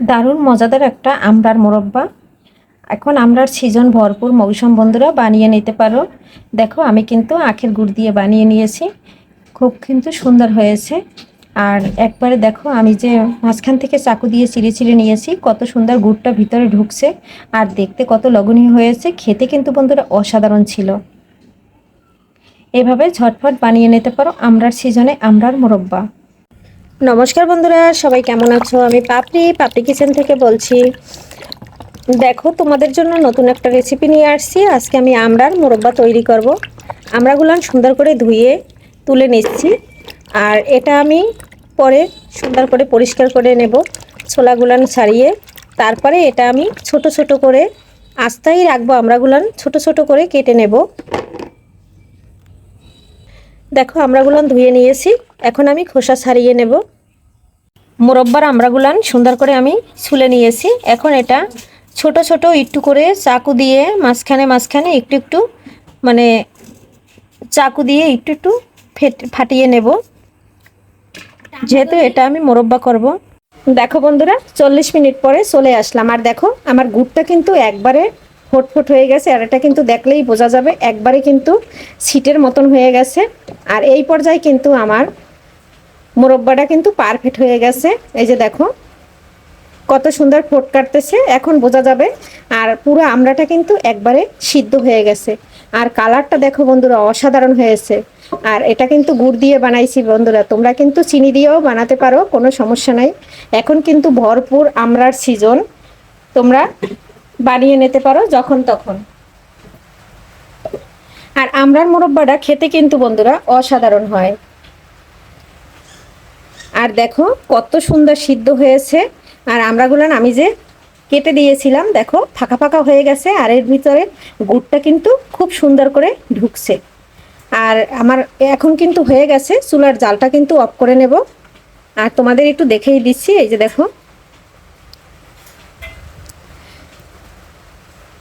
দারুণ মজাদার একটা আমড়ার মোরব্বা। এখন আমড়ার সিজন ভরপুর মৌসুম, বন্ধুরা, বানিয়ে নিতে পারো। দেখো, আমি কিন্তু আখের গুড় দিয়ে বানিয়ে নিয়েছি। খুব কিন্তু সুন্দর হয়েছে। আর একবারে দেখো, আমি যে মাঝখান থেকে চাকু দিয়ে চিড়ে চিড়ে নিয়েছি, কত সুন্দর গুড়টা ভিতরে ঢুকছে। আর দেখতে কত লগনীয় হয়েছে, খেতে কিন্তু, বন্ধুরা, অসাধারণ ছিল। এভাবে ঝটফট বানিয়ে নিতে পারো আমরার সিজনে আমরার মোরব্বা। নমস্কার বন্ধুরা, সবাই কেমন আছো? আমি পাপড়ি পাপড়ি কিচেন থেকে বলছি। দেখো, তোমাদের জন্য নতুন একটা রেসিপি নিয়ে আসছি। আজকে আমি আমড়ার মোরব্বা তৈরি করব। আমড়াগুলো সুন্দর করে ধুয়ে তুলে নিচ্ছি। আর এটা আমি পরে সুন্দর করে পরিষ্কার করে নেব, ছোলাগুলান ছাড়িয়ে। তারপরে এটা আমি ছোট ছোট করে আস্তাই রাখব আমড়াগুলান ছোট ছোট করে কেটে নেব। দেখো আমড়াগুলান ধুয়ে নিয়েছি। এখন আমি খোসা ছাড়িয়ে নেব। মোরব্বার আমড়াগুলান সুন্দর করে আমি ছুলে নিয়েছি। এখন এটা ছোট ছোট একটু করে চাকু দিয়ে মাঝখানে মাঝখানে একটু একটু মানে চাকু দিয়ে একটু একটু ফেট, ফাটিয়ে নেব। যেহেতু এটা আমি মোরব্বা করব। দেখো বন্ধুরা, চল্লিশ মিনিট পরে চলে আসলাম। আর দেখো, আমার গুড়টা কিন্তু একবারে ফোটফোট হয়ে গেছে, আর এটা কিন্তু দেখলেই বোঝা যাবে, একবারে কিন্তু সিটের মতন হয়ে গেছে। আর এই পর্যায়ে কিন্তু আমার মোরব্বাটা কিন্তু পারফেক্ট হয়ে গেছে। এই যে দেখো, কত সুন্দর ফোট কাটতেছে, এখন বোঝা যাবে। আর পুরো আমড়াটা কিন্তু একবারে সিদ্ধ হয়ে গেছে। আর কালারটা দেখো বন্ধুরা, অসাধারণ হয়েছে। আর এটা কিন্তু গুড় দিয়ে বানাইছি বন্ধুরা, তোমরা কিন্তু চিনি দিয়েও বানাতে পারো, কোনো সমস্যা নাই। এখন কিন্তু ভরপুর আমড়ার সিজন তোমরা বানিয়ে নিতে পারো যখন তখন। আর আমরার মোরব্বাটা খেতে কিন্তু বন্ধুরা অসাধারণ হয়। আর দেখো কত সুন্দর সিদ্ধ হয়েছে। আর আমড়াগুলান আমি যে কেটে দিয়েছিলাম, দেখো ফাঁকা ফাঁকা হয়ে গেছে। আর এর ভিতরে গুড়টা কিন্তু খুব সুন্দর করে ঢুকছে। আর আমার এখন কিন্তু হয়ে গেছে, চুলার জালটা কিন্তু অফ করে নেব। আর তোমাদের একটু দেখেই দিচ্ছি, এই যে দেখো।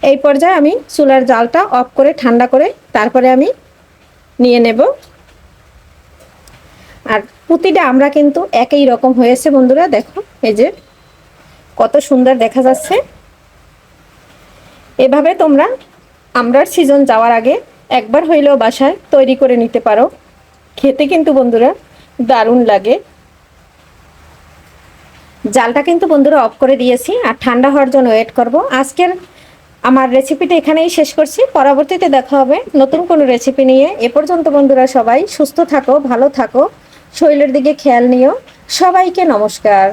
এই পর্যায়ে আমি চুলার জালটা অফ করে ঠান্ডা করে তারপরে আমি নিয়ে নেব। আর প্রতিটা আমরা কিন্তু একই রকম হয়েছে বন্ধুরা, দেখো, এই যে কত সুন্দর দেখা যাচ্ছে। এভাবে তোমরা আমরার সিজন যাওয়ার আগে একবার হইলেও বাসায় তৈরি করে নিতে পারো। খেতে কিন্তু বন্ধুরা দারুণ লাগে। জালটা কিন্তু বন্ধুরা অফ করে দিয়েছি, আর ঠান্ডা হওয়ার জন্য ওয়েট করব। আজকের আমার রেসিপিটা এখানেই শেষ করছি। পরবর্তীতে দেখা হবে নতুন কোনো রেসিপি নিয়ে। এ পর্যন্ত বন্ধুরা সবাই সুস্থ থাকো, ভালো থাকো, শরীরের দিকে খেয়াল নিও। সবাইকে নমস্কার।